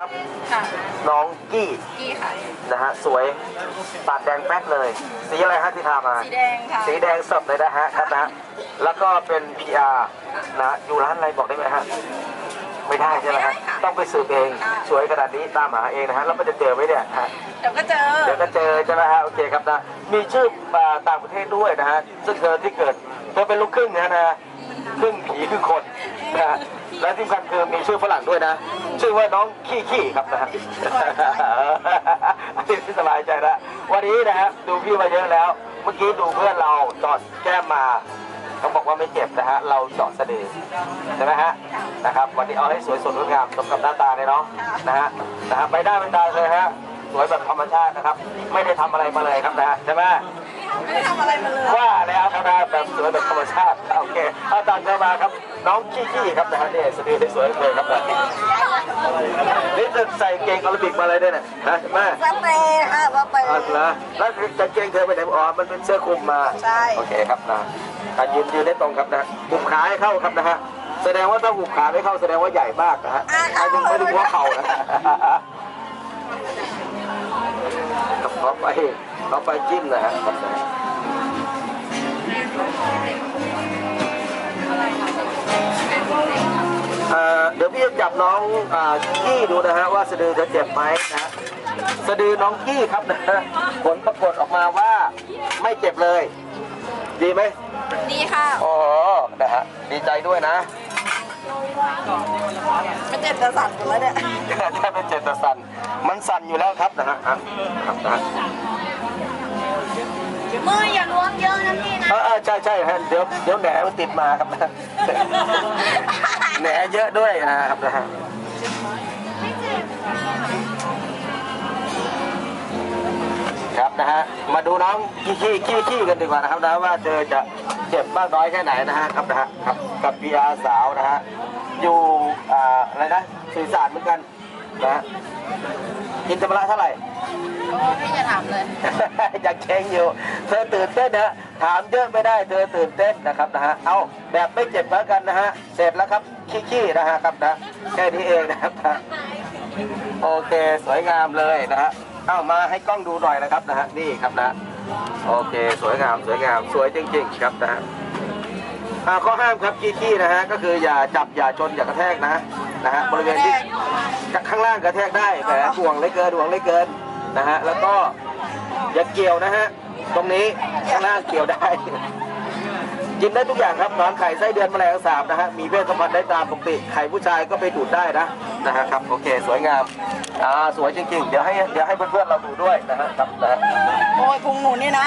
ค่ะน้องกี้กี้ค่ะ นะฮะสวยปากแดงแป๊ดเลย สีอะไรฮะที่ทามา สีแดงค่ะสีแดงสดเลยนะฮะครับนะฮะแล้วก็เป็น PR นะ อยู่ร้านอะไรบอกได้ไหมฮะไม่ได้ใช่ไหมฮะต้องไปสืบเองสวยขนาดนี้ตามหาเองนะฮะแล้วมันจะเจอไหมเนี่ยฮะเดี๋ยวก็เจอเดี๋ยวก็เจอใช่ไหมฮะโอเคครับนะมีชื่ออ่าต่างประเทศด้วยนะฮะซึ่งเธอที่เกิดเธอเป็นลูกครึ่งนะนะครึ่งผีครึ่งคนนะฮะ และที่สำคัญคือมีชื่อฝรั่งด้วยนะ ชื่อว่าน้องขี้ขี้ครับนะฮะอันนี้สบายใจแล้ววันนี้นะฮะดูพี่มาเยอะแล้ว เมื่อกี้ดูเพื่อนเราจอดแก้มมาเขาบอกว่าไม่เจ็บนะฮะเราเจาะสะดือใช่ไหมฮะนะครับ วันนี้เอาให้สวยสดงดงามสมกับหน้าตาเลยเนาะนะฮะนะฮะไปได้ไม่ตาเลยฮะสวยแบบธรรมชาตินะครับ ไม่ได้ทำอะไรมาเลยครับนะฮะใช่ไหม ไม่ได้ทำอะไรมาเลย ว่าแล้วครับนะแบบสวยแบบธรรมชาติ โอเคเอาตามเข้ามาครับ น้องขี้ขี้ครับนะฮะเนี่ยสะดือได้สวยเลยครับนะนี่จะใส่เกงอาราบิกมาเลยด้วยเนี่ยฮะแม่สเปรย์ค่ะสเปรย์อ๋อเหรอแล้วกางเกงเธอไปไหนอ๋อมันเป็นเสื้อคลุมมาใช่โอเคครับนะอะยืนยืนได้ตรงครับนะหุบขาให้เข้าครับนะฮะแสดงว่าถ้าหุบขาไม่เข้าแสดงว่าใหญ่มากนะฮะไม่ถึงไม่ถึงหัวเข่านะกับเขาไปเขาไปจิ้มนะฮะครับนะ เอ่อเดี๋ยวพี่จะจับน้องอ่ากี้ดูนะฮะว่าสะดือจะเจ็บไหมนะฮะสะดือน้องกี้ครับนะฮะผลปรากฏออกมาว่าไม่เจ็บเลย ดีไหมดีค่ะอ๋อนะฮะดีใจด้วยนะไม่เจ็บจะสั่นอยู่แล้วเนี่ยถ้าเป็นเจตสันมันสั่นอยู่แล้วครับนะฮะอะครับนะฮะ มืออย่าล้วงเยอะนะพี่นะ เออเออใช่ใช่ฮะเดี๋ยวเดี๋ยวแหนมันติดมาครับนะแหนเยอะด้วยนะครับนะฮะครับนะฮะมาดูน้องขี้ขี้ขี้ขี้กันดีกว่านะครับนะว่าเธอจะเจ็บมากน้อยแค่ไหนนะฮะครับนะฮะครับกับพีอาสาวนะฮะอยู่อ่าอะไรนะสื่อสารเหมือนกันนะฮะกินจำละเท่าไหร่ โอ้พี่จะถามเลย อยากเก่งอยู่ เธอตื่นเต้นนะถามเยอะไม่ได้ เธอตื่นเต้นนะครับนะฮะ เอาแบบไม่เจ็บแล้วกันนะฮะ เสร็จแล้วครับขี้ๆนะฮะครับนะแค่นี้เองนะครับนะโอเคสวยงามเลยนะฮะ เอามาให้กล้องดูหน่อยนะครับนะฮะ นี่ครับนะ โอเคสวยงามสวยงามสวยจริง ๆ ครับนะฮะอ่าข้อห้ามครับขี้ๆนะฮะก็คืออย่าจับอย่าชนอย่ากระแทกนะนะฮะบริเวณที่ข้างล่างกระแทกได้แหมห่วงเหลยเกินห่วงเหลยเกิน นะฮะ แล้วก็อย่าเกี่ยวนะฮะ ตรงนี้ข้างล่างเกี่ยวได้ กินได้ทุกอย่างครับหนอนไข่ไส้เดือนแมลงสาบนะฮะ มีเพศสัมพันธ์ได้ตามปกติ ไข่ผู้ชายก็ไปดูดได้นะ นะฮะครับ โอเค สวยงาม อ่า สวยจริงๆ เดี๋ยวให้ เดี๋ยวให้เพื่อนๆเราดูด้วยนะฮะครับนะฮะโอ้ยพุงหนูนี่นะ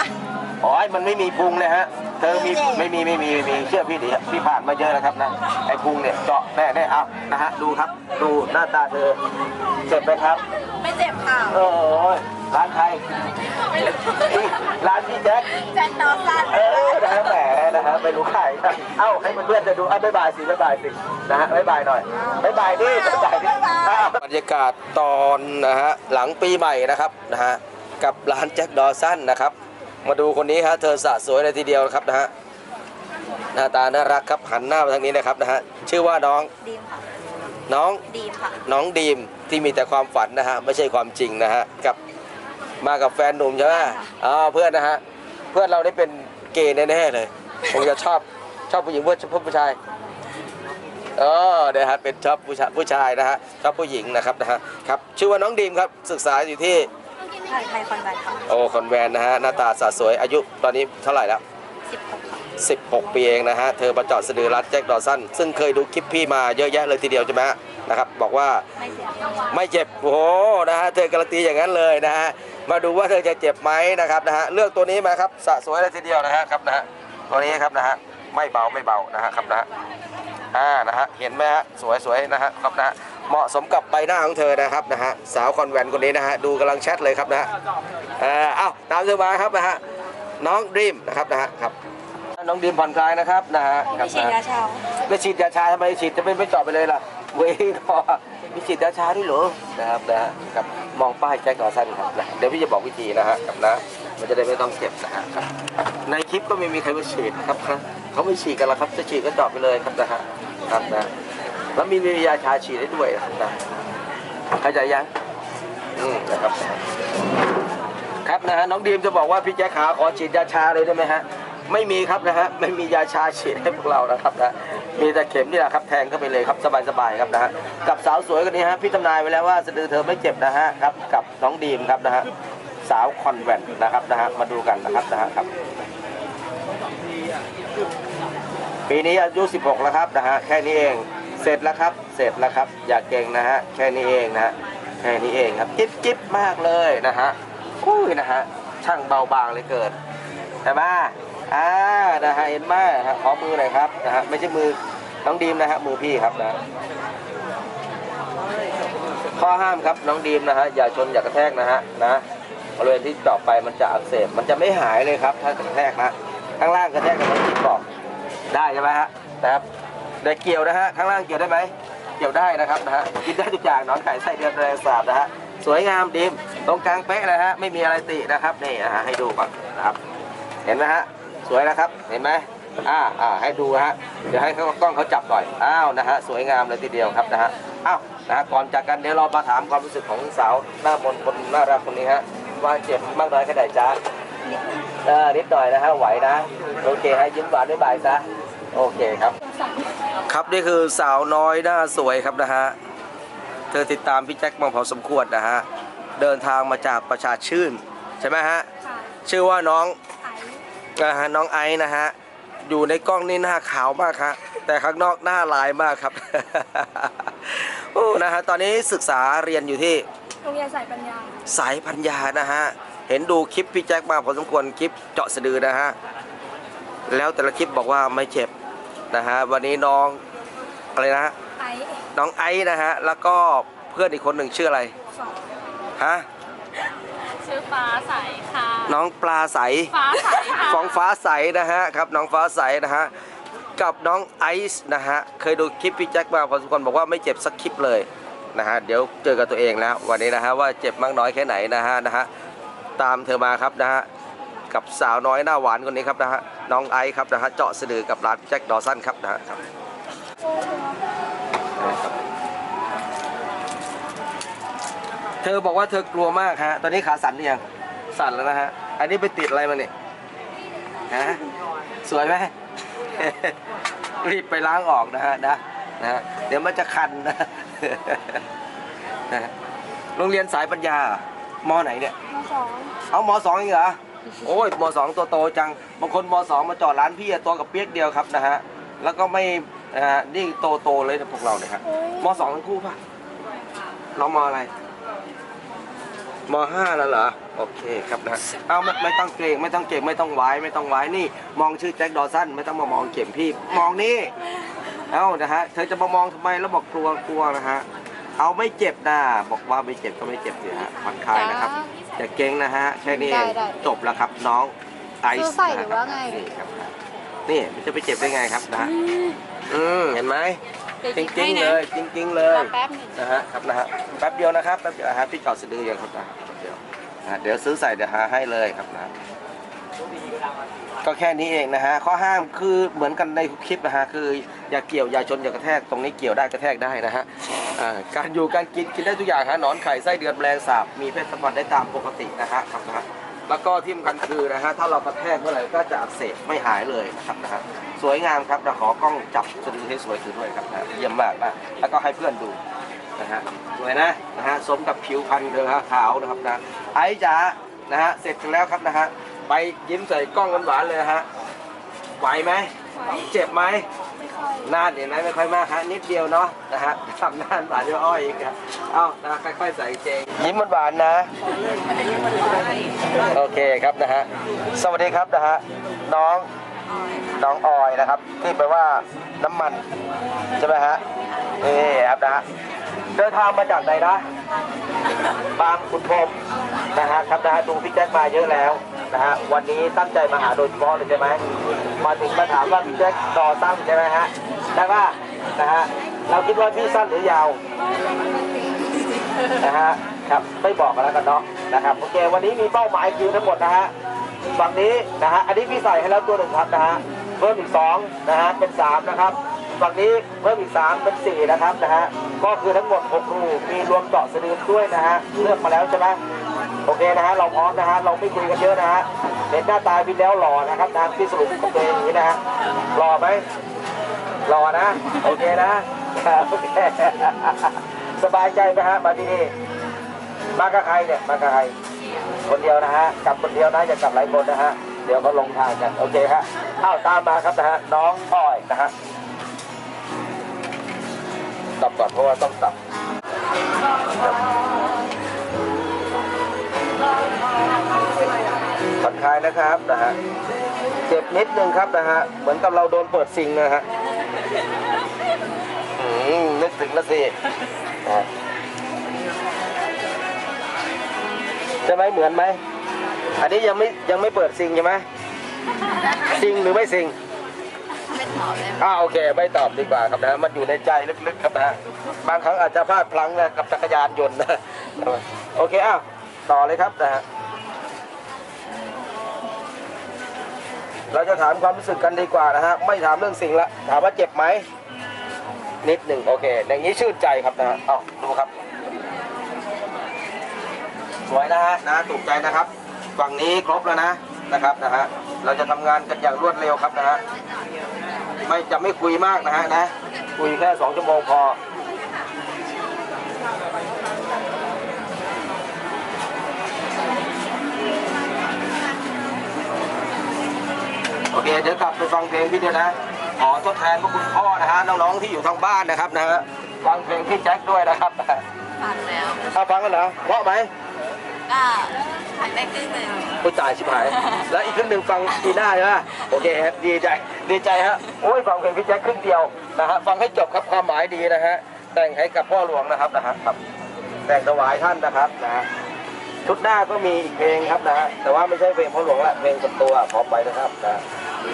อ๋อ มันไม่มีพุงเลยฮะ เธอมีไม่มีไม่มีไม่มีเชื่อพี่ดิพี่ผ่านมาเยอะนะครับนะไอ้พุงเนี่ยเจาะแน่แน่เอานะฮะดูครับ ดูหน้าตาเธอเจ็บไหมครับ ไม่เจ็บค่ะโอ้ยร้านใครไม่รู้นี่ร้านพี่แจ็คแจ็คดอสันเออนะฮะแหมนะฮะไม่รู้ใครนะเอ้าให้เพื่อนๆจะดูอะบ๊ายบายสิบ๊ายบายสินะฮะบ๊ายบายหน่อยบ๊ายบายดิบ๊ายบายดิอ้าวบรรยากาศตอนนะฮะหลังปีใหม่นะครับนะฮะกับร้านแจ็คดอสันนะครับ มาดูคนนี้ฮะเธอสะสวยเลยทีเดียวนะครับนะฮะหน้าตาน่ารักครับหันหน้ามาทางนี้นะครับนะฮะชื่อว่าน้องดีมค่ะน้องดีมค่ะน้องดีมที่มีแต่ความฝันนะฮะไม่ใช่ความจริงนะฮะกับมากับแฟนหนุ่มใช่ไหมอ๋อเพื่อนนะฮะเพื่อนเราได้เป็นเกย์แน่ๆเลยคงจะชอบชอบผู้หญิงเพื่อนชอบผู้ชายเออนะฮะเป็นชอบผู้ชายผู้ชายนะฮะชอบผู้หญิงนะครับนะฮะครับชื่อว่าน้องดีมครับศึกษาอยู่ที่ ไทยไทยคอนแวนค่ะโอคอนแวนนะฮะหน้าตาสะสวยอายุตอนนี้เท่าไหร่แล้วสิบหกค่ะ16 ปีเองนะฮะ เธอมาจอดสะดือรัดแจ็คดอสันซึ่งเคยดูคลิปพี่มาเยอะแยะเลยทีเดียวใช่ไหมฮะนะครับ บอกว่าไม่เจ็บไม่เจ็บ โอ้โหนะฮะ เธอการันตีอย่างนั้นเลยนะฮะ มาดูว่าเธอจะเจ็บไหมนะครับนะฮะ เลือกตัวนี้มาครับสะสวยเลยทีเดียวนะฮะครับนะฮะ ตัวนี้ครับนะฮะ ไม่เบาไม่เบานะฮะครับนะฮะ อ่า นะฮะ เห็นไหมฮะ สวยสวยนะฮะครับนะฮะ เหมาะสมกับใบหน้าของเธอนะครับนะฮะสาวคอนแวนต์คนนี้นะฮะดูกำลังแชทเลยครับนะฮะเอ่อเอ้าตามเธอมาครับนะฮะน้องดรีมนะครับนะฮะครับน้องดีมผ่อนคลายนะครับนะฮะคมีรับฉีดนะยาเช้าไม่ฉีดยาชาทำไมฉีดจะไม่ไม่เจาะไปเลยล่ะเว้ยพอมีฉีดยาชาด้วยเหรอนะครับนะฮะครับมองป้ายแจ็คดอสันครับนะเดี๋ยวพี่จะบอกวิธีนะฮะครับนะมันจะได้ไม่ต้องเจ็บนะฮะครับในคลิปก็ไม่มีใครมาฉีดครับนะเขาไม่ฉีดกันหรอกครับจะฉีดก็เจาะไปเลยครับนะฮะครับนะ แล้วมีมียาชาฉีดได้ด้วยนะครับนะเข้าใจยังอืมนะครับ ครับนะฮะน้องดีมจะบอกว่าพี่แจ๊คขาขอฉีดยาชาเลยได้ไหมฮะไม่มีครับนะฮะไม่มียาชาฉีดให้พวกเรานะครับนะมีแต่เข็มนี่แหละครับแทงเข้าไปเลยครับสบายๆครับนะฮะกับสาวสวยคนนี้ฮะพี่ทำนายไว้แล้วว่าสะดือเธอไม่เจ็บนะฮะครับกับน้องดีมครับนะฮะสาวคอนแวนต์นะครับนะฮะมาดูกันนะครับนะฮะครับ ปีนี้อายุ 16 แล้วครับนะฮะแค่นี้เอง เสร็จแล้วครับ เสร็จแล้วครับ อย่าเก่งนะฮะ แค่นี้เองนะฮะ แค่นี้เองครับ จิ๊บจิ๊บมากเลยนะฮะอุ้ยนะฮะ ช่างเบาบางเลยเกินแต่มาอ่า นะฮะ เห็นไหมฮะขอมือหน่อยครับนะฮะ ไม่ใช่มือน้องดีมนะฮะ มือพี่ครับนะ ข้อห้ามครับน้องดีมนะฮะ อย่าชนอย่ากระแทกนะฮะ นะบริเวณที่เจาะไปมันจะอักเสบ มันจะไม่หายเลยครับ ถ้ากระแทกนะ ข้างล่างกระแทกกับน้องดีมบอก ได้ใช่ไหมฮะนะครับ ได้เกี่ยวนะฮะข้างล่างเกี่ยวได้ไหมเกี่ยวได้นะครับนะฮะกินได้ทุกอย่างหนอนไก่ไส้เดือนแรงสาบนะฮะสวยงามดีมตรงกลางเป๊ะนะฮะไม่มีอะไรตินะครับนี่นะฮะให้ดูก่อนนะครับ เห็นไหมฮะสวยนะครับเห็นไหมอ่าอ่าให้ดูฮะเดี๋ยวให้เขากล้องเขาจับหน่อยอ้าวนะฮะสวยงามเลยทีเดียวครับนะฮะอ้าวนะฮะก่อนจากกันเดี๋ยวเรามาถามความรู้สึกของสาวหน้ามนต์คนน่ารักคนนี้ฮะว่าเจ็บมากน้อยแค่ไหนจ๊ะเออนิดหน่อยนะฮะไหวนะ โอเคฮะยิ้มหวานด้วยบายซะโอเคครับ ครับนี่คือสาวน้อยหน้าสวยครับนะฮะ เธอติดตามพี่แจ็คมาพอสมควรนะฮะ เดินทางมาจากประชาชื่น ใช่ไหมฮะค่ะชื่อว่าน้องไอนะฮะน้องไอซ์นะฮะ อยู่ในกล้องนี่หน้าขาวมากครับแต่ข้างนอกหน้าลายมากครับโอ้นะฮะตอนนี้ศึกษาเรียนอยู่ที่โรงเรียนสายปัญญา สายพัญญานะฮะ เห็นดูคลิปพี่แจ็คมาพอสมควรคลิปเจาะสะดือนะฮะ แล้วแต่ละคลิปบอกว่าไม่เจ็บ นะฮะวันนี้น้องอะไรนะฮะไอน้องไอซ์นะฮะแล้วก็เพื่อนอีกคนหนึ่งชื่ออะไรสองฮะชื่อฟ้าใสค่ะน้องปลาใสฟ้าใสค่ะฟองฟ้าใสนะฮะครับน้องฟ้าใสนะฮะกับน้องไอซ์นะฮะเคยดูคลิปพี่แจ็คมาพอสมควรบอกว่าไม่เจ็บสักคลิปเลยนะฮะเดี๋ยวเจอกับตัวเองแล้ววันนี้นะฮะว่าเจ็บมากน้อยแค่ไหนนะฮะนะฮะตามเธอมาครับนะฮะกับสาวน้อยหน้าหวานคนนี้ครับนะฮะ น้องไอซ์ครับนะฮะเจาะสะดือกับร้านแจ็คดอสันครับนะฮะครับเธอบอกว่าเธอกลัวมากฮะ ตอนนี้ขาสั่นหรือยัง สั่นแล้วนะฮะ อันนี้ไปติดอะไรมาเนี่ยฮะ สวยไหม รีบไปล้างออกนะฮะนะนะฮะ เดี๋ยวมันจะคันนะนะฮะโรงเรียนสายปัญญามอไหนเนี่ยมสองเอามสองเองเหรอ โอ้ยมสองตัวโตจังบางคนมสองมาจอดร้านพี่อะตัวกับเปียกเดียวครับนะฮะแล้วก็ไม่นะฮะนี่โตโตๆเลยนะพวกเราเนี่ยครับมสองทั้งคู่ป่ะน้องมอะไรมห้าแล้วเหรอโอเคครับนะเอาไม่ไม่ต้องเกรงไม่ต้องเก่งไม่ต้องไว้ไม่ต้องไว้นี่ มองชื่อแจ็คดอสันไม่ต้องมามองเข็มพี่มองนี่เอานะฮะเธอจะมามองทำไมแล้วบอกกลัวกลัวนะฮะเอาไม่เจ็บนะบอกว่าไม่เจ็บก็ไม่เจ็บสิฮะผ่อนคลายนะครับ อย่าเก่งนะฮะแค่นี้เองได้ได้จบแล้วครับน้องไอซื้อซ์ใส่หนะรือครับว่าไง นี่ครับนี่มันจะไปเจ็บได้ไงครับนะฮะอืมเห็นไหมจริงจริงๆเลยจริงๆเลยแป๊บหนึ่งนะฮะครับนะฮะแป๊บเดียวนะครับแป๊บเดียวนะฮะพี่จอดสะดือยังครับนะแป๊บเดียวนะฮะเดี๋ยวซื้อใส่เดี๋ยวหาให้เลยครับนะ ก็แค่นี้เองนะฮะข้อห้ามคือเหมือนกันในคลิปนะฮะคืออย่าเกี่ยวอย่าชนอย่ากระแทกตรงนี้เกี่ยวได้กระแทกได้นะฮะอ่าการอยู่การกินกินได้ทุกอย่างฮะหนอนไข่ไส้เดือนแมลงสาบมีเพศสัมพันธ์ได้ตามปกตินะฮะครับนะฮะแล้วก็ที่สำคัญคือนะฮะถ้าเรากระแทกเมื่อไหร่ก็จะอักเสบไม่หายเลยนะครับนะฮะสวยงามครับเราขอกล้องจับสะดือให้สวยถือด้วยครับนะเยี่ยมมากนะแล้วก็ให้เพื่อนดูนะฮะสวยนะนะฮะสมกับผิวพรรณเธอฮะขาวนะครับนะไอ้จ๋านะฮะเสร็จแล้วครับนะฮะ ไปยิ้มใส่กล้องหวานๆเลยฮะไหวไหมเจ็บไหมนาเห็นไหมไม่ค่อยมากฮะนิดเดียวเนาะนะฮะทำนานบาดเดียอ้อยอีกครับเอ้านะค่อยๆใส่เจงยิ้มหวานๆนะ โอเคครับนะฮะสวัสดีครับนะฮะน้องน้องออยนะครับ ที่แปลว่าน้ำมัน ใช่ไหมฮะนี่ครับนะฮะเดินทางมาจากไหนนะ บางขุนพรมนะฮะครับนะฮะดูพี่แจ็คมาเยอะแล้ว นะฮะวันนี้ตั้งใจมาหาโดยเฉพาะเลยใช่ไหมมาถึงมาถามว่าพี่แจ็ครอตั้งใช่ไหมฮะได้ป่ะนะฮะเราคิดว่าพี่สั้นหรือยาวนะฮะครับไม่บอกกันแล้วกันเนาะนะครับโอเค วันนี้มีเป้าหมายคิวทั้งหมดนะฮะฝั่งนี้นะฮะอันนี้พี่ใส่ให้แล้วตัวหนึ่งครับนะฮะเพิ่มอีกสองนะฮะเป็นสามนะครับฝั่งนี้เพิ่มอีกสามเป็นสี่นะครับนะฮะก็คือทั้งหมดหกรูมีรวมเจาะสะดือด้วยนะฮะเลือกมาแล้วใช่ไหม โอเคนะฮะเราพร้อมนะฮะเราไม่คุยกันเยอะนะฮะเห็นหน้าตาพี่แล้วหล่อนะครับทางที่สรุปกับตัวเองอย่างนี้นะฮะหล่อไหมหล่อนะ โอเคนะโอเคสบายใจไหมฮะมาที่นี่มากับใครเนี่ยมากับใครคนเดียวนะฮะกลับคนเดียวนะอย่ากลับหลายคนนะฮะเดี๋ยวเขาลงทางกันโอเคฮะอ้าวตามมาครับนะฮะน้องอ้อยนะฮะตับก่อนเพราะว่าต้องตับ ผ่อนคลายนะครับนะฮะเจ็บนิดนึงครับนะฮะเหมือนกับเราโดนเปิดซิงนะฮะอืมนึกถึงแล้วสินะฮะใช่ไหมเหมือนไหมอันนี้ยังไม่ยังไม่เปิดซิงใช่ไหมซิงหรือไม่ซิงไม่ตอบเลยอ่าโอเค ไม่ตอบดีกว่าครับนะฮะมันอยู่ในใจลึกๆครับนะฮะบางครั้งอาจจะพลาดพลั้งนะกับจักรยานยนต์นะโอเคอ้าวต่อเลยครับนะฮะ เราจะถามความรู้สึกกันดีกว่านะฮะ ไม่ถามเรื่องสิ่งละ ถามว่าเจ็บไหม นิดหนึ่งโอเค อย่างนี้ชื่นใจครับนะฮะเอ้าดูครับ สวยนะฮะ นะถูกใจนะครับ ฝั่งนี้ครบแล้วนะ นะครับนะฮะ เราจะทำงานกันอย่างรวดเร็วครับนะฮะ ไม่จะไม่คุยมากนะฮะนะ คุยแค่สองชั่วโมงพอ เคเดี๋ยวกลับไปฟังเพลงพี่เดียวนะ ขอทดแทนพวกคุณพ่อนะฮะน้องๆที่อยู่ทางบ้านนะครับนะฮะฟังเพลงพี่แจ็คด้วยนะครับฟังแล้วถ้าฟังกันเหรอเพราะไหมก็ถ่ายได้ครึ่งหนึ่งโอ้ยตายชิบหาย แล้วอีกครึ่งหนึ่งฟังปีหน้าใช่ไหมโอเคฮะดีใจดีใจฮะโอ้ยฟังเพลงพี่แจ็คครึ่งเดียวนะฮะฟังให้จบครับความหมายดีนะฮะแต่งให้กับพ่อหลวงนะครับนะฮะครับแต่งถวายท่านนะครับนะฮะชุดหน้าก็มีอีกเพลงครับนะฮะแต่ว่าไม่ใช่เพลงพ่อหลวงละเพลงส่วนตัวขอไปนะครับนะเดี๋ยวต้ อั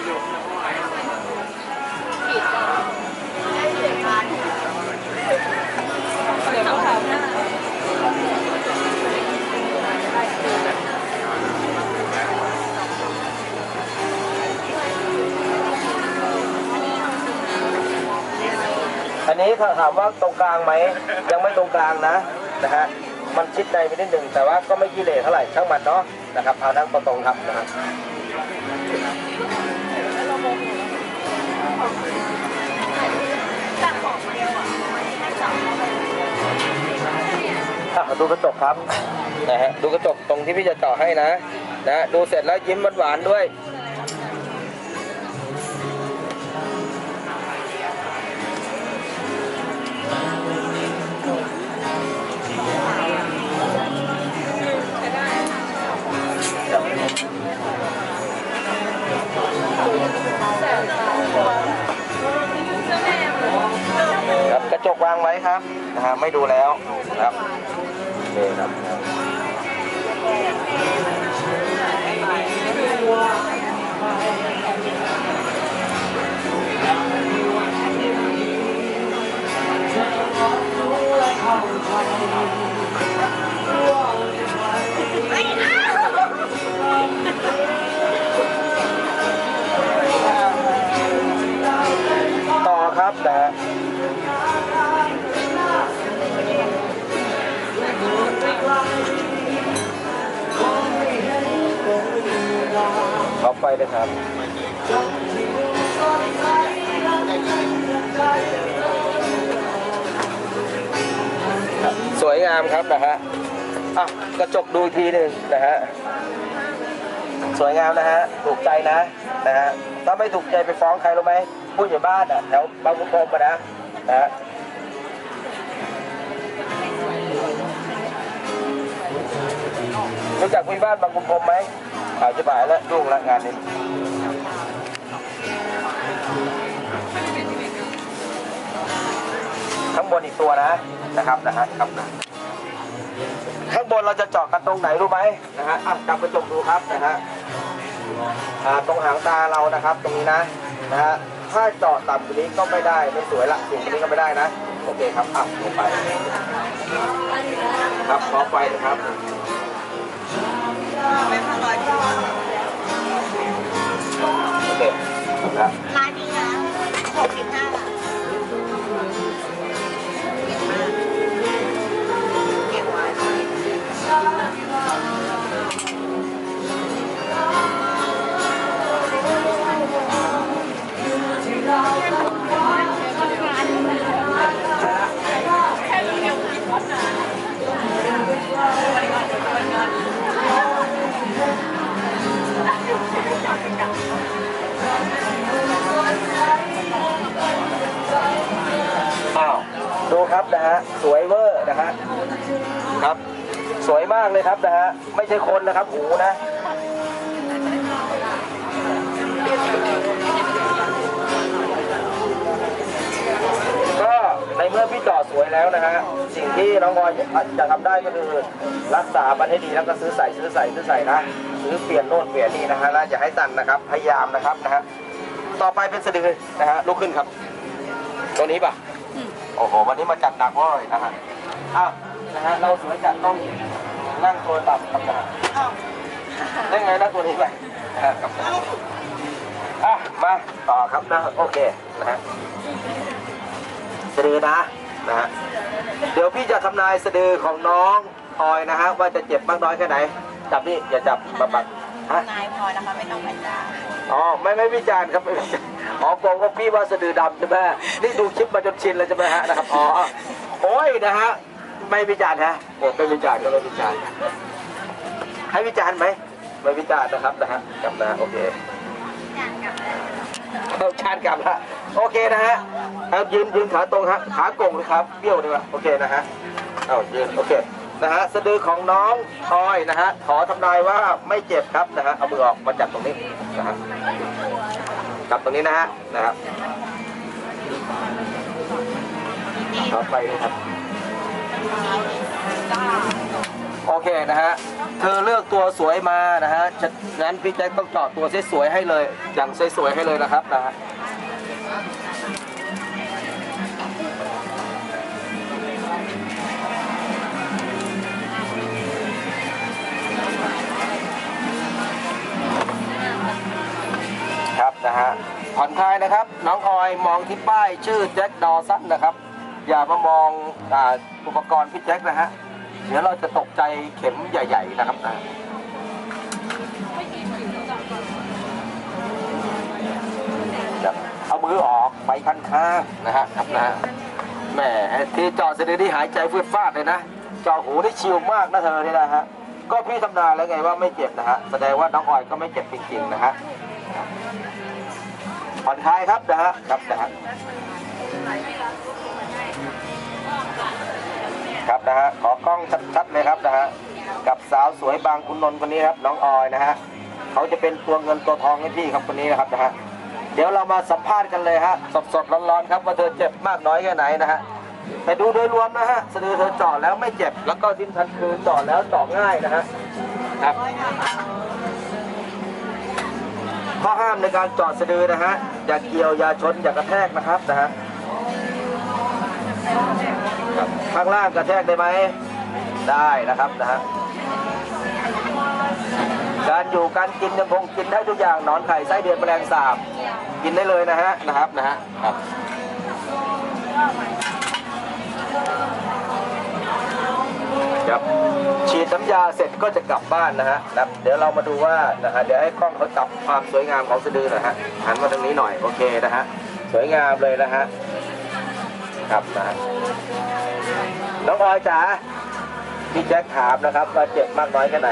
นนี้ถ้าถามว่าตรงกลางไหมยังไม่ตรงกลางนะนะฮะมันชิดในไปนิดหนึ่งแต่ว่าก็ไม่กิเลสเท่าไหร่ช่างมันเนาะนะครับเอานั่งตรงๆครับนะฮะ อะดูกระจกครับนะฮะดูกระจกตรงที่พี่จะเจาะให้นะนะฮะดูเสร็จแล้วยิ้มหวานๆด้วย กระจกวางไว้ครับนะฮะไม่ดูแล้วนะครับโอเคครับ วยงามครับนะฮะอะกระจกดูอีทีหนึ่งนะฮะสวยงามนะฮะถูกใจนะนะฮะถ้าไม่ถูกใจไปฟ้องใครรู้ไหมผู้ใหญ่บ้านอะแถวบางบุญคมมานะนะฮะรู้จักผู้ใหญ่บ้านบางบุญคมไหมอาจจะบ่ายแล้วรุ่งละงานนี้ข้างบนอีกตัวนะ นะครับนะฮะครับนะข้างบนเราจะเจาะกันตรงไหนรู้ไหมนะฮะอะจับกระจกดูครับนะฮะอ่าตรงหางตาเรานะครับ ตรงนี้นะนะฮะถ้าเจาะต่ำกว่านี้ก็ไม่ได้ไม่สวยละสูงกว่านี้ก็ไม่ได้นะโอเคครับอะลงไป ครับขอไปนะครับโอเคครับร้านนี้นะ ไม่ใช่คนนะครับ หูนะก็ในเมื่อพี่ต่อสวยแล้วนะฮะสิ่งที่น้องบอยจะทำได้ก็คือรักษามันให้ดีแล้วก็ซื้อใส่ซื้อใส่ซื้อใส่นะซื้อเปลี่ยนโน่นเปลี่ยนนี่นะฮะแล้วอย่าให้ตันนะครับพยายามนะครับนะฮะต่อไปเป็นสะดือนะฮะลุกขึ้นครับ ตัวนี้ป่ะโอ้โหวันนี้มาจัดหนักเว้ยนะฮะอ้าวนะฮะเราสวยจัดต้อง นั่งตัวต่ำครับนะฮะได้ไงนะตัวนี้ไปนะฮะครับอะมาต่อครับนะโอเคนะฮะสะดือนะนะฮะเดี๋ยวพี่จะทำนายสะดือของน้องพลอยนะฮะว่าจะเจ็บมากน้อยแค่ไหน จับนี่อย่าจับบังบังฮะนายพอนะคะไม่ต้องบรรดาอ๋อไม่ไม่วิจารณ์ครับไม่วิจารณ์อ๋อโกงว่าพี่ว่าสะดือดำใช่ไหมนี่ดูคลิปมาจนชินแล้วใช่ไหมฮะนะครับอ๋อโอ้ยนะฮะ ไม่วิจารณ์ฮะโอ้ไม่วิจารณ์ก็ไม่วิจารณ์ให้วิจารณ์ไหมไม่วิจารณ์นะครับนะฮะกลับนะโอเคเอาชาติกลับละโอเคนะฮะเอายืนยืนขาตรงฮะขาโก่งนะครับเบี้ยวดีกว่าโอเคนะฮะเอายืนโอเคนะฮะสะดือของน้องทอยนะฮะขอทำนายว่าไม่เจ็บครับนะฮะเอามือออกมาจับตรงนี้นะฮะจับตรงนี้นะฮะนะครับเอาไปเลยครับ โอเคนะฮะ เธอเลือกตัวสวยมานะฮะจะงั้นพี่แจ็คต้องเจาะตัวสวยๆให้เลย อย่างสวยๆให้เลยนะครับนะฮะครับนะฮะผ่อนคลายนะครับ น้องออยมองที่ป้ายชื่อแจ็คดอสันนะครับ อย่ามามองอาอุปกรณ์พี่แจ็คนะฮะ เดี๋ยวเราจะตกใจเข็มใหญ่ ๆ นะครับนะเอามือออกไปข้างๆนะฮะครับนะฮะแหมที่จอดเสด็จที่หายใจฟืดฟาดเลยนะจอหูได้ชิวมากนะเธอนี่นะฮะก็พี่ทำนาแล้วไงว่าไม่เจ็บนะฮะแสดงว่าน้องออยก็ไม่เจ็บจริงๆนะฮะผ่อนคลายครับนะฮะครับนะฮะ ครับนะฮะขอกล้องชัดๆเลยครับนะฮะกับสาวสวยบางคุณนนท์คนนี้ครับน้องออยนะฮะเขาจะเป็นตัวเงินตัวทองให้พี่ครับคนนี้นะครับนะฮะเดี๋ยวเรามาสัมภาษณ์กันเลยฮะสดๆร้อนๆครับว่าเธอเจ็บมากน้อยแค่ไหนนะฮะแต่ดูโดยรวมนะฮะสะดือเธอเจาะแล้วไม่เจ็บแล้วก็ดิ้นทันคืนเจาะแล้วเจาะง่ายนะฮะครับข้อห้ามในการเจอดสะดือนะฮะอย่าเกี่ยวอย่าชนอย่ากระแทกนะครับนะฮะ ครับข้างล่างกระแทกได้ไหม ได้นะครับนะฮะการอยู่การกินยังคงกินได้ทุกอย่างหนอนไข่ไส้เดือนแมลงสาบ กินได้เลยนะฮะนะครับนะฮะครับครับฉีดน้ำยาเสร็จก็จะกลับบ้านนะฮะนะเดี๋ยวเรามาดูว่านะฮะเดี๋ยวให้กล้องเขาจับความสวยงามของสะดือนะฮะหันมาทางนี้หน่อยโอเคนะฮะสวยงามเลยนะฮะ ครับนะฮะน้องออยจ๋าพี่แจ็คถามนะครับว่าเจ็บมากน้อยแค่ไหน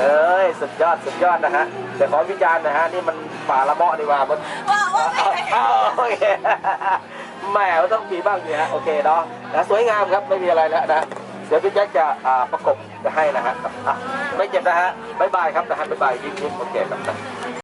เอ้ยสุดยอดสุดยอดนะฮะแต่ขอวิจารณ์นะฮะนี่มันป่าละเมาะดีกว่ามันว่าว่าไม่อ้าวโอเคแหมมันต้องมีบ้างสิฮะโอเคเนาะนะสวยงามครับไม่มีอะไรแล้วนะเดี๋ยวพี่แจ็คจะอ่าประกบจะให้นะฮะอะไม่เจ็บนะฮะบ๊ายบายครับนะฮะบ๊ายบายยิ้มยิ้มโอเคครับนะ